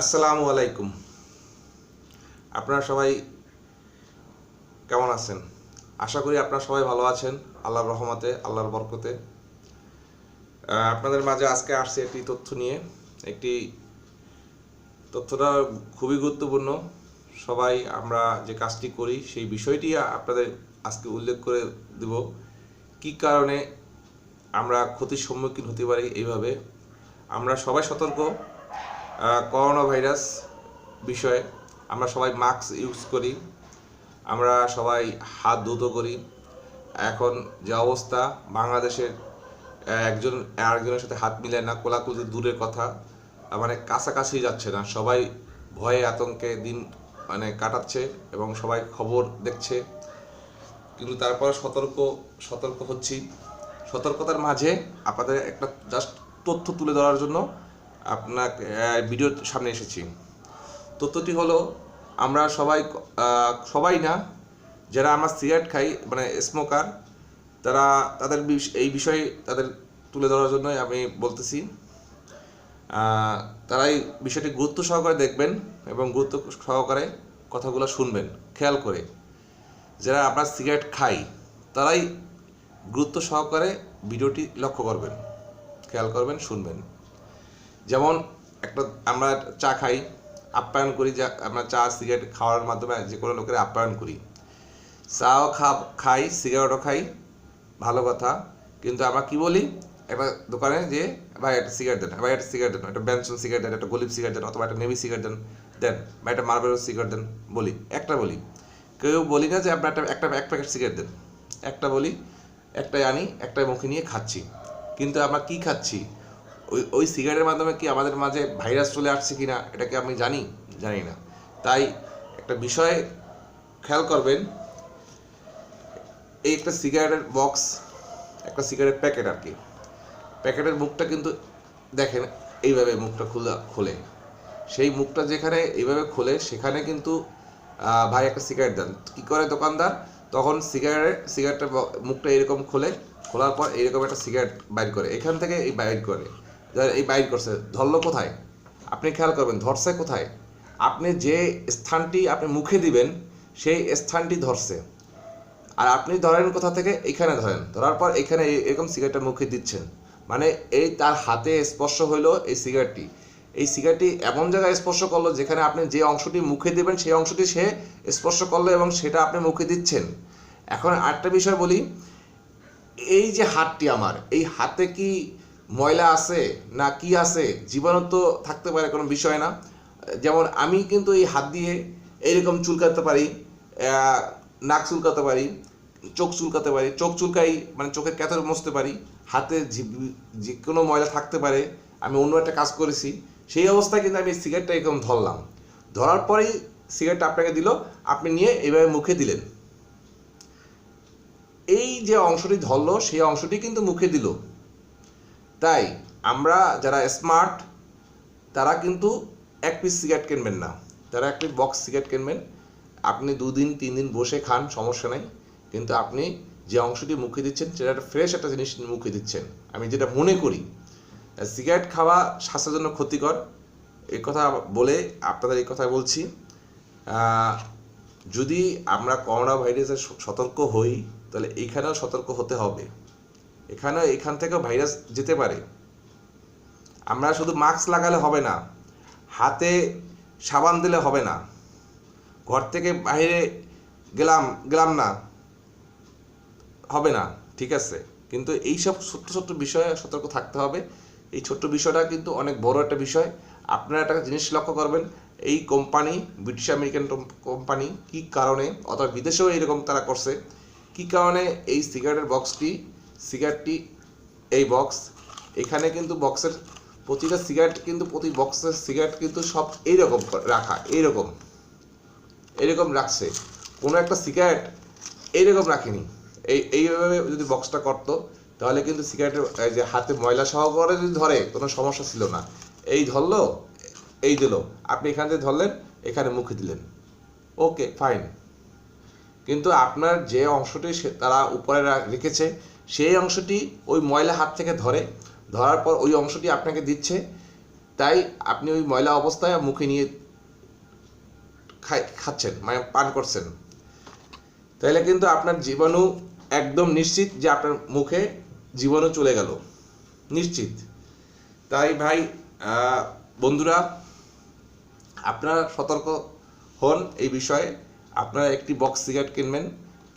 আসসালামু আলাইকুম। আপনারা সবাই কেমন আছেন? আশা করি আপনারা সবাই ভালো আছেন, আল্লাহর রহমতে, আল্লাহর বরকতে। আপনাদের মাঝে আজকে আসছে একটি তথ্য নিয়ে। একটি তথ্যটা খুবই গুরুত্বপূর্ণ। সবাই আমরা যে কাজটি করি, সেই বিষয়টি আপনাদের আজকে উল্লেখ করে দেব। কি কারণে আমরা ক্ষতির সম্মুখীন হতে পারি এইভাবে? আমরা সবাই সতর্ক করোনা ভাইরাস বিষয়ে আমরা সবাই মাস্ক ইউজ করি, আমরা সবাই হাত ধুত করি। এখন যে অবস্থা, বাংলাদেশের একজন, আরেকজনের সাথে হাত মিলায় না, কোলাকুলি দূরের কথা মানে কাছাকাছি যাচ্ছে না। সবাই ভয়ে আতঙ্কে দিন মানে কাটাচ্ছে এবং সবাই খবর দেখছে। কিন্তু তারপরে সতর্ক সতর্ক হচ্ছি। সতর্কতার মাঝে আপনাদের একটা জাস্ট তথ্য তুলে ধরার জন্য আপনার ভিডিওর সামনে এসেছি। তথ্যটি হলো আমরা সবাই সবাই না যারা আমরা সিগারেট খাই মানে স্মোকার তারা তাদের এই বিষয়ে তাদের তুলে ধরার জন্যই আমি বলতেছি। আহ, তারা এই বিষয়টি গুরুত্ব সহকারে দেখবেন এবং গুরুত্ব সহকারে কথাগুলো শুনবেন খেয়াল করে। যারা আমরা সিগারেট খাই তারাই গুরুত্ব সহকারে ভিডিওটি লক্ষ্য করবেন খেয়াল করবেন শুনবেন। যেমন একটা আমরা চা খাই, আপ্যায়ন করি যা, আমরা চা, সিগারেট খাওয়ার মাধ্যমে যে কোনো লোকের আপ্যায়ন করি। চাও খা খাই, সিগারেটও খাই, ভালো কথা। কিন্তু আমরা কি বলি? একটা দোকানে যে, ভাই একটা সিগারেট দেন, ভাই একটা সিগারেট দেন, একটা ব্যানসন সিগারেট দেন, একটা গলিপ সিগারেট দেন, অথবা একটা নেভি সিগারেট দেন দেন, বা একটা মার্বেল সিগারেট দেন বলি। একটা বলি। কেউ বলি না যে আপনার একটা একটা এক প্যাকেট সিগারেট দেন। একটা বলি, একটাই আনি, একটাই মুখে নিয়ে খাচ্ছি। কিন্তু আমরা কি খাচ্ছি? ওই ওই সিগারেটের মাধ্যমে কি আমাদের মাঝে ভাইরাস চলে আসছে কি না এটা কি আমি জানি? জানি না। তাই একটা বিষয় খেয়াল করবেন, এই একটা সিগারেটের বক্স, একটা সিগারেট প্যাকেট আর কি, প্যাকেটের মুখটা কিন্তু দেখেন, এইভাবে মুখটা খোলা, খোলে। সেই মুখটা যেখানে এইভাবে খোলে, সেখানে কিন্তু ভাই একটা সিগারেট দেন। কি করে দোকানদার? তখন সিগারেট, সিগারেটের মুখটা এরকম খোলে, খোলার পর এরকম একটা সিগারেট বাইর করে, এখান থেকে এই বাইর করে। এই বাইর করছে, ধরলো কোথায়? আপনি খেয়াল করবেন, ধরছে কোথায়? আপনি যে স্থানটি আপনি মুখে দিবেন, সেই স্থানটি ধরছে। আর আপনি ধরেন কোথা থেকে? এখানে ধরেন। ধরার পর এখানে এরকম সিগারেটটা মুখে দিচ্ছেন। মানে এই তার হাতে স্পর্শ হইল এই সিগারেটটি এই সিগারেটটি এমন জায়গায় স্পর্শ করল যেখানে আপনি যে অংশটি মুখে দেবেন, সেই অংশটি সে স্পর্শ করল এবং সেটা আপনি মুখে দিচ্ছেন। এখন আরেকটা বিষয় বলি, এই যে হাতটি আমার, এই হাতে কি ময়লা আছে না কি আছে, জীবাণু তো থাকতে পারে, কোনো বিষয় না। যেমন আমি কিন্তু এই হাত দিয়ে এইরকম চুলকাতে পারি নাক চুলকাতে পারি, চোখ চুলকাতে পারি, চোখ চুলকাই মানে চোখের ক্যাথর মুছতে পারি, হাতে যে কোনো ময়লা থাকতে পারে, আমি অন্য একটা কাজ করেছি, সেই অবস্থায় কিন্তু আমি সিগারেটটা এরকম ধরলাম। ধরার পরেই সিগারেটটা আপনাকে দিল, আপনি নিয়ে এইভাবে মুখে দিলেন। এই যে অংশটি ধরলো, সেই অংশটি কিন্তু মুখে দিল। তাই আমরা যারা স্মার্ট তারা কিন্তু এক পিস সিগারেট কিনবেন না। তারা এক পিস বক্স সিগারেট কিনবেন, আপনি দুদিন তিন দিন বসে খান, সমস্যা নেই। কিন্তু আপনি যে অংশটি মুখে দিচ্ছেন, সেটা একটা ফ্রেশ একটা জিনিস মুখে দিচ্ছেন। আমি যেটা মনে করি সিগারেট খাওয়া স্বাস্থ্যের জন্য ক্ষতিকর। এই কথা বলে আপনাদের এই কথা বলছি। যদি আমরা করোনা ভাইরাসের সতর্ক হই, তাহলে এইখানেও সতর্ক হতে হবে। এখানেও এখান থেকেও ভাইরাস যেতে পারে। আমরা শুধু মাস্ক লাগালে হবে না, হাতে সাবান দিলে হবে না। ঘর থেকে বাইরে গেলাম গেলাম না, হবে না, ঠিক আছে। কিন্তু এই সব ছোট্ট ছোট্ট বিষয়ে সতর্ক থাকতে হবে। এই ছোট্ট বিষয়টা কিন্তু অনেক বড় একটা বিষয়। আপনারা একটা জিনিস লক্ষ্য করবেন, এই কোম্পানি ব্রিটিশ আমেরিকান কোম্পানি কি কারণে, অথবা বিদেশেও এরকম তারা করছে, কি কারণে এই সিগারেটের বক্সটি সিগারেটটি এই বক্স এখানে কিন্তু বক্সের প্রতিটা সিগারেট কিন্তু প্রতি বক্সের সিগারেট কিন্তু সব এইরকম রাখা, এইরকম। এরকম রাখছে। কোনো একটা সিগারেট এইরকম রাখেনি। এই, এইভাবে যদি বক্সটা করতো, তাহলে কিন্তু সিগারেটের যে হাতে ময়লা সহকারে যদি ধরে, কোনো সমস্যা ছিল না। এই ধরলো, এই দিল। আপনি এখান থেকে ধরলেন, এখানে মুখে দিলেন। ওকে ফাইন কিন্তু আপনার যে অংশটি সে- তারা উপরে রেখেছে সেই অংশটি ওই ময়লা হাত থেকে ধরে, ধরার পর ওই অংশটি আপনাকে দিচ্ছে, তাই আপনি ওই ময়লা অবস্থায় মুখে নিয়ে খাই- খাচ্ছেন মানে পান করছেন। তাহলে কিন্তু আপনার জীবাণু একদম নিশ্চিত যে আপনার মুখে জীবাণু চলে গেল। নিশ্চিত। তাই ভাই বন্ধুরা, আপনারা সতর্ক হন এই বিষয়ে। আপনারা একটি বক্স সিগারেট কিনবেন,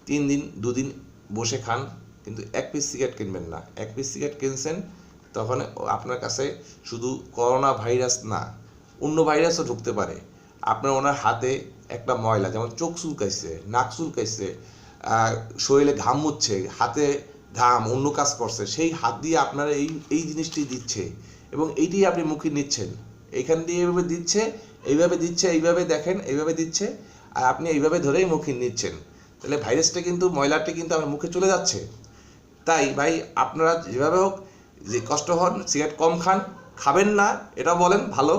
তিন দিন, দুদিন বসে খান। কিন্তু এক পিস সিগারেট কিনবেন না। এক পিস সিগারেট কিনছেন, তখন আপনার কাছে শুধু করোনা ভাইরাস না, অন্য ভাইরাসও ঢুকতে পারে। আপনার ওনার হাতে একটা ময়লা, যেমন চোখ চুলকাইছে, নাক চুলকাইছে শরীরে ঘাম মুচ্ছে হাতে ঘাম, অন্য কাজ করছে, সেই হাত দিয়ে আপনারা এই এই জিনিসটি দিচ্ছে এবং এইটি আপনি মুখে নিচ্ছেন। এখান দিয়ে এইভাবে দিচ্ছে এইভাবে দিচ্ছে, এইভাবে দেখেন, এইভাবে দিচ্ছে, আর আপনি এইভাবে ধরেই মুখে নিচ্ছেন। তাহলে ভাইরাসটা কিন্তু, ময়লাটি কিন্তু আপনার মুখে চলে যাচ্ছে। তাই ভাই আপনারা যেভাবে হোক যে কষ্ট হন, সিগারেট কম খান, খাবেন না এটা বলেন, ভালো।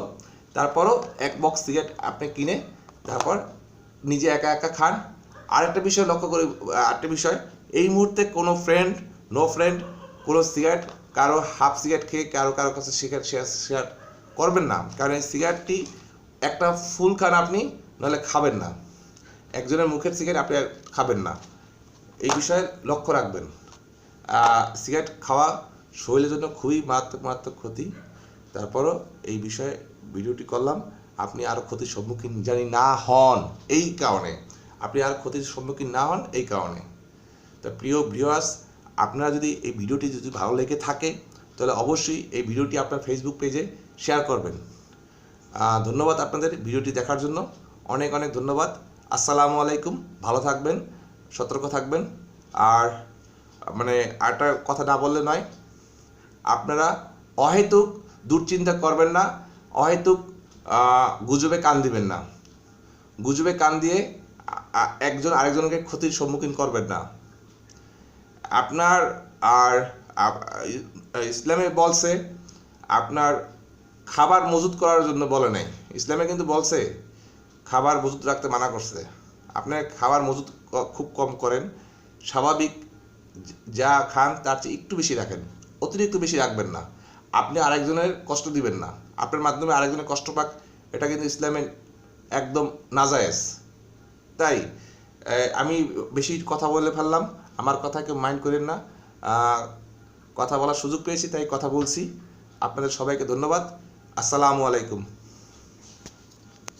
তারপরও এক বক্স সিগারেট আপনি কিনে, তারপর নিজে একা একা খান। আর একটা বিষয় লক্ষ্য করে, আরেকটা বিষয়, এই মুহূর্তে কোনো ফ্রেন্ড নো ফ্রেন্ড কোনো সিগারেট, কারও হাফ সিগারেট খেয়ে কারও কারও কাছে সিগারেট শেয়ার শেয়ার করবেন না। কারণ এই সিগারেটটি একটা ফুল খান আপনি, নাহলে খাবেন না। একজনের মুখের সিগারেট আপনি খাবেন না। এই বিষয়ে লক্ষ্য রাখবেন। সিগারেট খাওয়া শরীরের জন্য খুবই মারাত্মক মারাত্মক ক্ষতি। তারপরও এই বিষয়ে ভিডিওটি করলাম। আপনি আর ক্ষতির সম্মুখীন জানি না হন, এই কারণে। আপনি আর ক্ষতির সম্মুখীন না হন, এই কারণে। তো প্রিয় ভিউয়ার্স আপনারা যদি এই ভিডিওটি যদি ভালো লেগে থাকে, তাহলে অবশ্যই এই ভিডিওটি আপনার ফেসবুক পেজে শেয়ার করবেন। ধন্যবাদ আপনাদের ভিডিওটি দেখার জন্য। অনেক অনেক ধন্যবাদ। আসসালামু আলাইকুম। ভালো থাকবেন, সতর্ক থাকবেন। আর মানে আরেকটা কথা না বললে নয়। আপনারা অহেতুক দুশ্চিন্তা করবেন না, অহেতুক গুজবে কান দিবেন না। গুজবে কান দিয়ে একজন আরেকজনকে ক্ষতির সম্মুখীন করবেন না। আপনার আর ইসলামে বলছে, আপনার খাবার মজুত করার জন্য বলে নাই। ইসলামে কিন্তু বলছে, খাবার মজুত রাখতে মানা করছে। আপনার খাবার মজুত খুব কম করেন। স্বাভাবিক যা খান, তার চেয়ে একটু বেশি রাখেন। অতিরিক্ত বেশি রাখবেন না। আপনি আরেকজনের কষ্ট দিবেন না। আপনার মাধ্যমে আরেকজনের কষ্ট পাক, এটা কিন্তু ইসলামের একদম নাজায়েজ। তাই আমি বেশি কথা বলে ফেললাম। আমার কথা কেউ মাইন্ড করেন না। কথা বলার সুযোগ পেয়েছি, তাই কথা বলছি। আপনাদের সবাইকে ধন্যবাদ। আসসালামু আলাইকুম।